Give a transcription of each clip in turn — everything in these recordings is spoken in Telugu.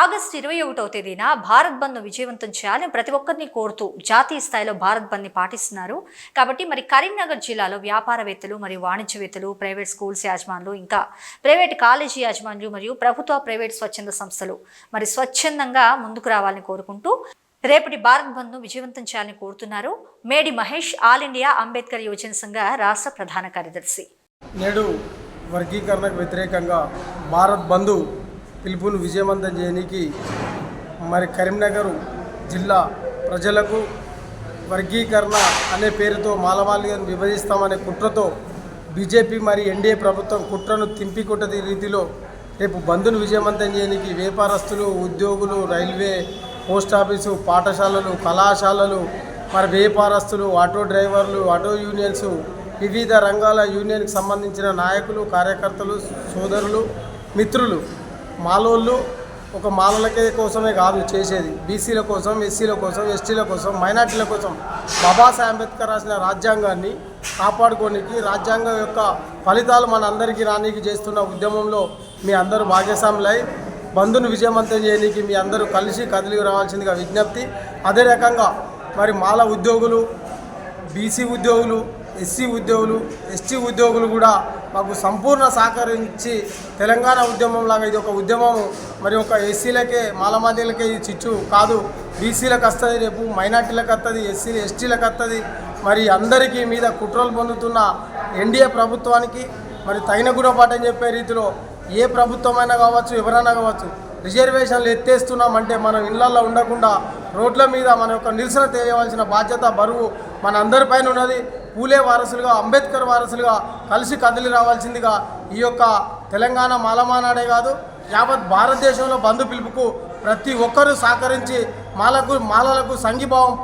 ఆగస్టు ఇరవై ఒకటవ తేదీన భారత్ బంద్ను విజయవంతం చేయాలని ప్రతి ఒక్కరిని కోరుతూ జాతీయ స్థాయిలో భారత్ బంద్ని పాటిస్తున్నారు. కాబట్టి మరి కరీంనగర్ జిల్లాలో వ్యాపారవేత్తలు మరియు వాణిజ్యవేత్తలు ప్రైవేట్ స్కూల్స్ యాజమాన్లు ఇంకా ప్రైవేట్ కాలేజీ యాజమాన్లు మరియు ప్రభుత్వ ప్రైవేట్ స్వచ్ఛంద సంస్థలు మరి స్వచ్ఛందంగా ముందుకు రావాలని కోరుకుంటూ రేపటి భారత్ బంద్ను విజయవంతం చేయాలని కోరుతున్నారు. మేడి మహేష్ ఆల్ ఇండియా అంబేద్కర్ యువజన సంఘ రాష్ట్ర ప్రధాన కార్యదర్శి. నేడు వర్గీకరణకు వ్యతిరేకంగా భారత్ బంధు పిలుపును విజయవంతం చేయడానికి మరి కరీంనగర్ జిల్లా ప్రజలకు వర్గీకరణ అనే పేరుతో మాలమాలిగను విభజిస్తామనే కుట్రతో బీజేపీ మరి ఎన్డీఏ ప్రభుత్వం కుట్రను తింపికొట్టది రీతిలో రేపు బంద్ను విజయవంతం చేయడానికి వ్యాపారస్తులు ఉద్యోగులు రైల్వే పోస్ట్ ఆఫీసు పాఠశాలలు కళాశాలలు మరి వ్యాపారస్తులు ఆటో డ్రైవర్లు ఆటో యూనియన్స్ వివిధ రంగాల యూనియన్కి సంబంధించిన నాయకులు కార్యకర్తలు సోదరులు మిత్రులు మాలోళ్ళు ఒక మాలలకే కోసమే కాదు చేసేది. బీసీల కోసం ఎస్సీల కోసం ఎస్టీల కోసం మైనార్టీల కోసం బాబాసాహెబ్ అంబేద్కర్ రాసిన రాజ్యాంగాన్ని కాపాడుకోనికి రాజ్యాంగం యొక్క ఫలితాలు మన అందరికీ రానికి చేస్తున్న ఉద్యమంలో మీ అందరూ భాగస్వాములై బంధును విజయవంతం చేయడానికి మీ అందరూ కలిసి కదిలి రావాల్సిందిగా విజ్ఞప్తి. అదే రకంగా మరి మాల ఉద్యోగులు బీసీ ఉద్యోగులు ఎస్సీ ఉద్యోగులు ఎస్టీ ఉద్యోగులు కూడా మాకు సంపూర్ణ సహకరించి తెలంగాణ ఉద్యమం లాగా ఇది ఒక ఉద్యమం మరి ఒక ఎస్సీలకే మాలమాదిలకే ఇది చిచ్చు కాదు. బీసీలకు వస్తుంది రేపు మైనార్టీలకు వస్తుంది ఎస్సీ ఎస్టీలకు వస్తుంది. మరి అందరికీ మీద కుట్రలు పొందుతున్న ఎన్డీఏ ప్రభుత్వానికి మరి తగిన గుణపాఠం చెప్పే రీతిలో ఏ ప్రభుత్వమైనా కావచ్చు ఎవరైనా కావచ్చు రిజర్వేషన్లు ఎత్తేస్తున్నామంటే మనం ఇళ్ళలో ఉండకుండా రోడ్ల మీద మన యొక్క నిరసన తెలియవలసిన బాధ్యత బరువు మన అందరిపైన ఉన్నది. పూలే వారసులుగా అంబేద్కర్ వారసులుగా కలిసి కదిలి రావాల్సిందిగా ఈ యొక్క తెలంగాణ మాలమానాడే కాదు యావత్ భారతదేశంలో బంధు పిలుపుకు ప్రతి ఒక్కరూ సహకరించి మాలకు మాలలకు సంఘీభావం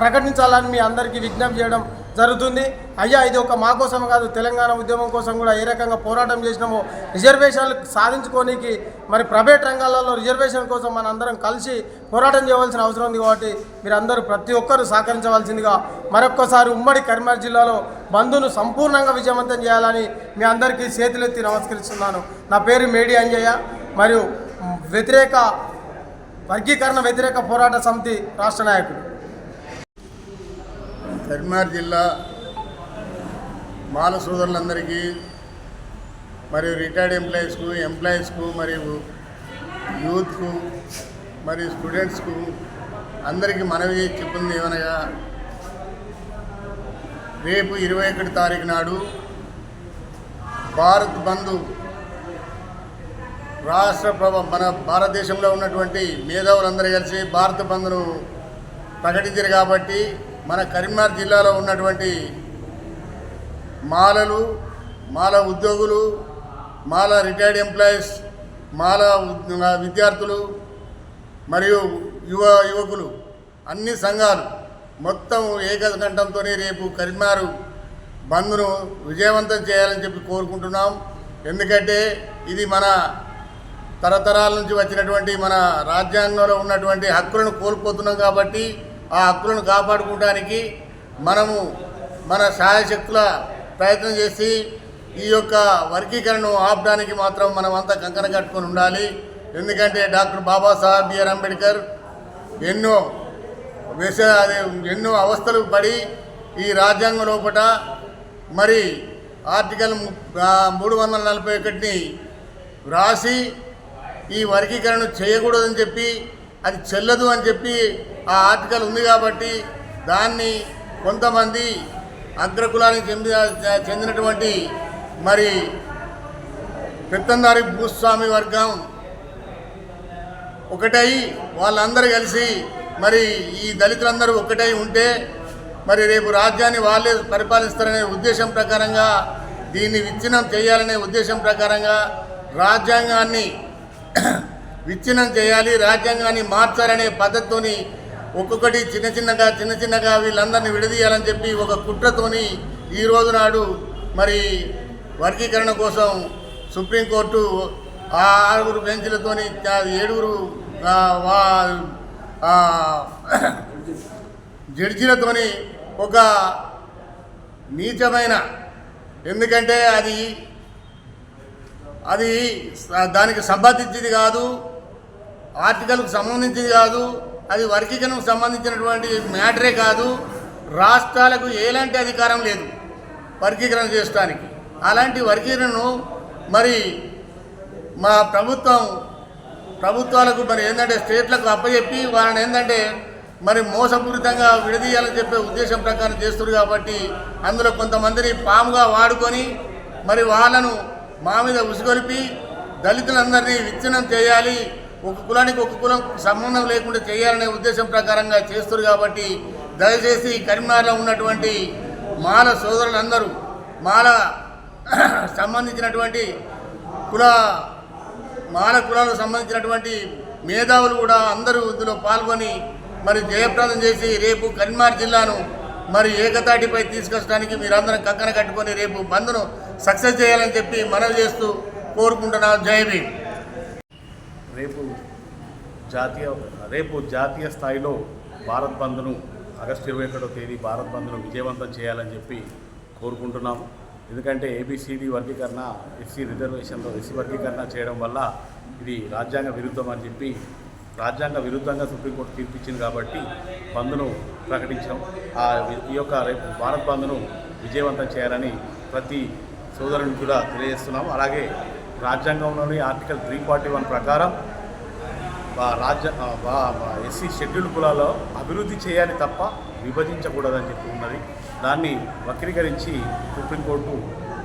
ప్రకటించాలని మీ అందరికీ విజ్ఞప్తి చేయడం జరుగుతుంది. అయ్యా ఇది ఒక మా కోసం కాదు తెలంగాణ ఉద్యమం కోసం కూడా ఏ రకంగా పోరాటం చేసినామో రిజర్వేషన్లు సాధించుకోనికి మరి ప్రైవేట్ రంగాలలో రిజర్వేషన్ కోసం మన అందరం కలిసి పోరాటం చేయవలసిన అవసరం ఉంది కాబట్టి మీరందరూ ప్రతి ఒక్కరూ సహకరించవలసిందిగా మరొక్కసారి ఉమ్మడి కరీంనగర్ జిల్లాలో బంధును సంపూర్ణంగా విజయవంతం చేయాలని మీ అందరికీ చేతులెత్తి నమస్కరిస్తున్నాను. నా పేరు మేడి అంజయ్య. మరియు వ్యతిరేక వర్గీకరణ వ్యతిరేక పోరాట సమితి రాష్ట్ర నాయకుడు. కరీంనగర్ జిల్లా మాల సోదరులందరికీ మరియు రిటైర్డ్ ఎంప్లాయీస్కు ఎంప్లాయీస్కు మరియు యూత్కు మరియు స్టూడెంట్స్కు అందరికీ మనవి చెప్పింది ఏమనగా రేపు ఇరవై ఒకటి తారీఖు నాడు భారత్ బంధు రాష్ట్ర ప్రభ మన భారతదేశంలో ఉన్నటువంటి మేధావులందరూ కలిసి భారత బంధును ప్రకటించారు కాబట్టి మన కరీంనగర్ జిల్లాలో ఉన్నటువంటి మాలలు మాల ఉద్యోగులు మాల రిటైర్డ్ ఎంప్లాయీస్ మాల విద్యార్థులు మరియు యువ యువకులు అన్ని సంఘాలు మొత్తం ఏకకంఠంతో రేపు కరీంనగర్ బంద్ను విజయవంతం చేయాలని చెప్పి కోరుకుంటున్నాం. ఎందుకంటే ఇది మన తరతరాల నుంచి వచ్చినటువంటి మన రాజ్యాంగంలో ఉన్నటువంటి హక్కులను కోల్పోతున్నాం కాబట్టి ఆ హక్కులను కాపాడుకోవడానికి మనము మన శాయశక్తుల ప్రయత్నం చేసి ఈ యొక్క వర్గీకరణను ఆపడానికి మాత్రం మనం అంతా కంకణ కట్టుకొని ఉండాలి. ఎందుకంటే డాక్టర్ బాబాసాహెబ్ బిఆర్ అంబేద్కర్ ఎన్నో విష ఎన్నో అవస్థలు పడి ఈ రాజ్యాంగం లోపల మరి ఆర్టికల్ మూడు వందల నలభై ఒకటిని వ్రాసి ఈ వర్గీకరణ చేయకూడదని చెప్పి అది చెల్లదు అని చెప్పి ఆ ఆర్టికల్ ఉంది కాబట్టి దాన్ని కొంతమంది అగ్రకులానికి చెందిన చెందినటువంటి మరి పెత్తందారి భూస్వామి వర్గం ఒకటై వాళ్ళందరూ కలిసి మరి ఈ దళితులందరూ ఒకటై ఉంటే మరి రేపు రాజ్యాన్ని వాళ్ళే పరిపాలిస్తారనే ఉద్దేశం ప్రకారంగా దీన్ని విచ్ఛిన్నం చేయాలనే ఉద్దేశం ప్రకారంగా రాజ్యాంగాన్ని విచ్ఛిన్నం చేయాలి రాజ్యాంగాన్ని మార్చాలనే పద్ధతితోని ఒక్కొక్కటి చిన్న చిన్నగా చిన్న చిన్నగా వీళ్ళందరినీ విడదీయాలని చెప్పి ఒక కుట్రతోని ఈ రోజు నాడు మరి వర్గీకరణ కోసం సుప్రీంకోర్టు ఆ ఆరుగురు బెంచ్లతోని ఏడుగురు జడ్జీలతోని ఒక నీచమైన ఎందుకంటే అది అది దానికి సంబంధించింది కాదు. ఆర్టికల్కు సంబంధించింది కాదు అది వర్గీకరణకు సంబంధించినటువంటి మ్యాటరే కాదు రాష్ట్రాలకు ఎలాంటి అధికారం లేదు వర్గీకరణ చేయడానికి అలాంటి వర్గీకరణను మరి మా ప్రభుత్వం ప్రభుత్వాలకు మరి ఏంటంటే స్టేట్లకు అప్పచెప్పి వాళ్ళని ఏంటంటే మరి మోసపూరితంగా విడదీయాలని చెప్పే ఉద్దేశం ప్రకారం చేస్తారు కాబట్టి అందులో కొంతమందిని పాముగా వాడుకొని మరి వాళ్ళను మా మీద ఉసుగొలిపి దళితులందరినీ విచ్ఛిన్నం చేయాలి ఒక కులానికి ఒక కులం సంబంధం లేకుండా చేయాలనే ఉద్దేశం ప్రకారంగా చేస్తారు కాబట్టి దయచేసి కరీంనగర్లో ఉన్నటువంటి మాల సోదరులందరూ మాల సంబంధించినటువంటి కుల మాల కులాలకు సంబంధించినటువంటి మేధావులు కూడా అందరూ ఇందులో పాల్గొని మరి జయప్రదం చేసి రేపు కరీంనగర్ జిల్లాను మరి ఏకతాటిపై తీసుకొచ్చడానికి మీరందరం కక్కన కట్టుకొని రేపు బంద్ను సక్సెస్ చేయాలని చెప్పి మనవి చేస్తూ కోరుకుంటున్నాను. జై భీమ్. రేపు జాతీయ రేపు జాతీయ స్థాయిలో భారత్ బంద్ను ఆగస్టు ఇరవై ఒకటో తేదీ భారత్ బంద్ను విజయవంతం చేయాలని చెప్పి కోరుకుంటున్నాం ఎందుకంటే ఏబిసిడి వర్గీకరణ ఎస్సీ రిజర్వేషన్లో ఎస్సీ వర్గీకరణ చేయడం వల్ల ఇది రాజ్యాంగ విరుద్ధం అని చెప్పి రాజ్యాంగ విరుద్ధంగా సుప్రీంకోర్టు తీర్పిచ్చింది కాబట్టి బంద్ను ప్రకటించాం. ఆ ఈ యొక్క రేపు భారత్ బంద్ను విజయవంతం చేయాలని ప్రతి సోదరునికి కూడా తెలియజేస్తున్నాం అలాగే రాజ్యాంగంలోని ఆర్టికల్ త్రీ ఫార్టీ వన్ ప్రకారం రాజ్య ఎస్సీ షెడ్యూల్ కులాల్లో అభివృద్ధి చేయాలి తప్ప విభజించకూడదని చెప్పి ఉన్నది. దాన్ని వక్రీకరించి సుప్రీంకోర్టు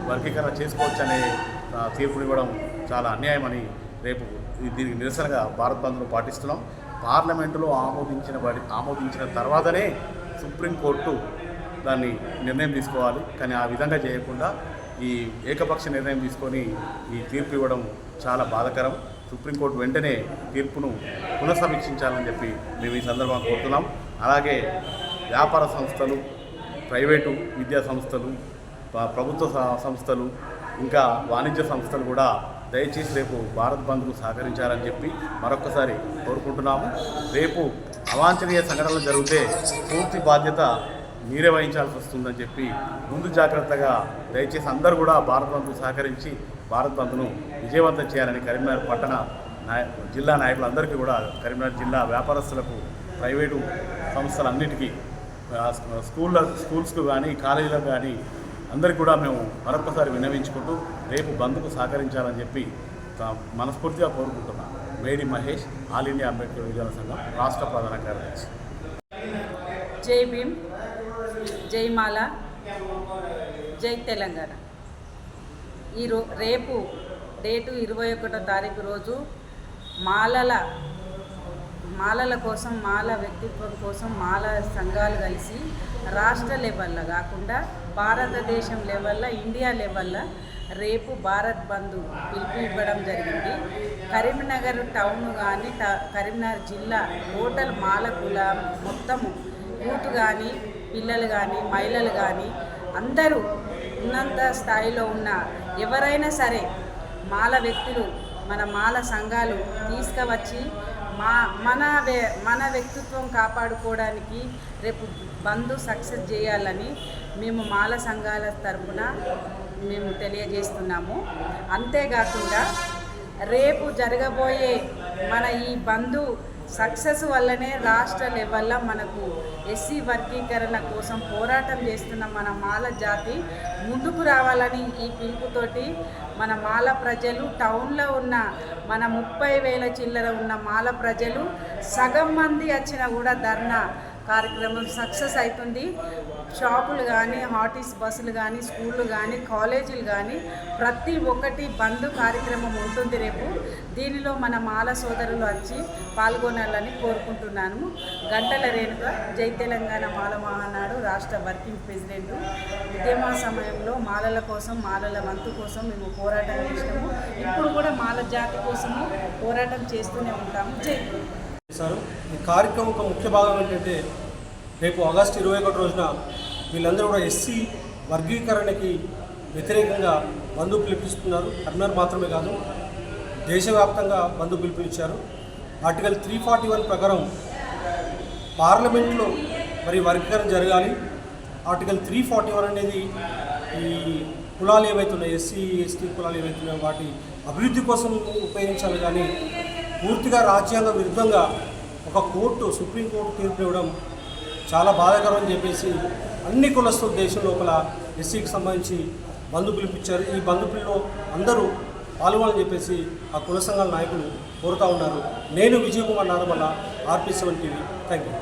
వర్గీకరణ చేసుకోవచ్చనే తీర్పుని తీర్పునివ్వడం చాలా అన్యాయమని రేపు దీనికి నిరసనగా భారత్ బంద్ను పాటిస్తున్నాం. పార్లమెంటులో ఆమోదించిన వాడి ఆమోదించిన తర్వాతనే సుప్రీంకోర్టు దాన్ని నిర్ణయం తీసుకోవాలి. కానీ ఆ విధంగా చేయకుండా ఈ ఏకపక్ష నిర్ణయం తీసుకొని ఈ తీర్పు ఇవ్వడం చాలా బాధకరం. సుప్రీంకోర్టు వెంటనే తీర్పును పునఃసమీక్షించాలని చెప్పి మేము ఈ సందర్భంగా కోరుతున్నాం. అలాగే వ్యాపార సంస్థలు ప్రైవేటు విద్యా సంస్థలు ప్రభుత్వ సంస్థలు ఇంకా వాణిజ్య సంస్థలు కూడా దయచేసి రేపు భారత్ బంద్కు సహకరించాలని చెప్పి మరొకసారి కోరుకుంటున్నాము. రేపు అవాంఛనీయ సంఘటనలు జరిగితే పూర్తి బాధ్యత మీరే వహించాల్సి వస్తుందని చెప్పి ముందు జాగ్రత్తగా దయచేసి అందరూ కూడా భారత్ బంద్కు సహకరించి భారత్ బంధును విజయవంతం చేయాలని కరీంనగర్ పట్టణ నాయ జిల్లా నాయకులందరికీ కూడా కరీంనగర్ జిల్లా వ్యాపారస్తులకు ప్రైవేటు సంస్థలన్నిటికీ స్కూళ్ళ స్కూల్స్కు కానీ కాలేజీలకు కానీ అందరికీ కూడా మేము మరొకసారి విన్నవించుకుంటూ రేపు బంద్కు సహకరించాలని చెప్పి మనస్ఫూర్తిగా కోరుకుంటున్నాం. మేడి మహేష్ ఆల్ ఇండియా అంబేద్కర్ విజయాల సంఘం రాష్ట్ర ప్రధాన కార్యదర్శి. జై భీమ్. జై మాల జై తెలంగాణ. ఈ రో రేపు డేటు ఇరవై ఒకటో తారీఖు రోజు మాలల మాలల కోసం మాల వ్యక్తిత్వం కోసం మాల సంఘాలు కలిసి రాష్ట్ర లెవెల్లో కాకుండా భారతదేశం లెవెల్లో ఇండియా లెవెల్లో రేపు భారత్ బంధు పిలుపు ఇవ్వడం జరిగింది. కరీంనగర్ టౌన్ కానీ కరీంనగర్ జిల్లా టోటల్ మాల కుల మొత్తము యూత్ కానీ పిల్లలు కానీ మహిళలు కానీ అందరూ ఉన్నంత స్థాయిలో ఉన్న ఎవరైనా సరే మాల వ్యక్తులు మన మాల సంఘాలు తీసుకువచ్చి మా మన వ్య మన వ్యక్తిత్వం కాపాడుకోవడానికి రేపు బంధు సక్సెస్ చేయాలని మేము మాల సంఘాల తరఫున మేము తెలియజేస్తున్నాము. అంతేకాకుండా రేపు జరగబోయే మన ఈ బంధు సక్సెస్ వల్లనే రాష్ట్ర లెవెల్లో మనకు ఎస్సీ వర్గీకరణ కోసం పోరాటం చేస్తున్న మన మాల జాతి ముందుకు రావాలని ఈ పిలుపుతోటి మన మాల ప్రజలు టౌన్లో ఉన్న మన ముప్పై వేల చిల్లర ఉన్న మాల ప్రజలు సగం మంది వచ్చినా కూడా ధర్నా కార్యక్రమం సక్సెస్ అవుతుంది. షాపులు కానీ హాటిస్ బస్సులు కానీ స్కూళ్ళు కానీ కాలేజీలు కానీ ప్రతి ఒక్కటి బంద్ కార్యక్రమం ఉంటుంది రేపు. దీనిలో మన మాల సోదరులు వచ్చి పాల్గొనాలని కోరుకుంటున్నాను. గంటల రేణుక జై తెలంగాణ మాల మహానాడు రాష్ట్ర వర్కింగ్ ప్రెసిడెంట్. ఉద్యమ సమయంలో మాలల కోసం మాలల వంతు కోసం మేము పోరాటం చేసినాము. ఇప్పుడు కూడా మాల జాతి కోసము పోరాటం చేస్తూనే ఉంటాము. జై చేస్తారు. ఈ కార్యక్రమం ఒక ముఖ్య భాగం ఏంటంటే రేపు ఆగస్టు ఇరవై ఒకటి రోజున వీళ్ళందరూ కూడా ఎస్సీ వర్గీకరణకి వ్యతిరేకంగా బంధు పిలిపిస్తున్నారు. కర్నూలు మాత్రమే కాదు దేశవ్యాప్తంగా బంధు పిలుపునిచ్చారు ఆర్టికల్ త్రీ ఫార్టీ వన్ ప్రకారం పార్లమెంట్లో మరి వర్గీకరణ జరగాలి. ఆర్టికల్ త్రీ ఫార్టీ వన్ అనేది ఈ కులాలు ఏవైతున్నాయి ఎస్సీ ఎస్టీ కులాలు ఏవైతున్నాయో వాటి అభివృద్ధి కోసం ఉపయోగించాలి కానీ పూర్తిగా రాజ్యాంగ విరుద్ధంగా ఒక కోర్టు సుప్రీంకోర్టు తీర్పు ఇవ్వడం చాలా బాధాకరం అని చెప్పేసి అన్ని కులస్తులు దేశం లోపల ఎస్సీకి సంబంధించి బంధు పిలిపించారు. ఈ బంధు పిల్లలో అందరూ పాల్గొనని చెప్పేసి ఆ కుల సంఘాల నాయకులు కోరుతా ఉన్నారు. నేను Vijay Kumar Naramalla RP seven TV. Thank you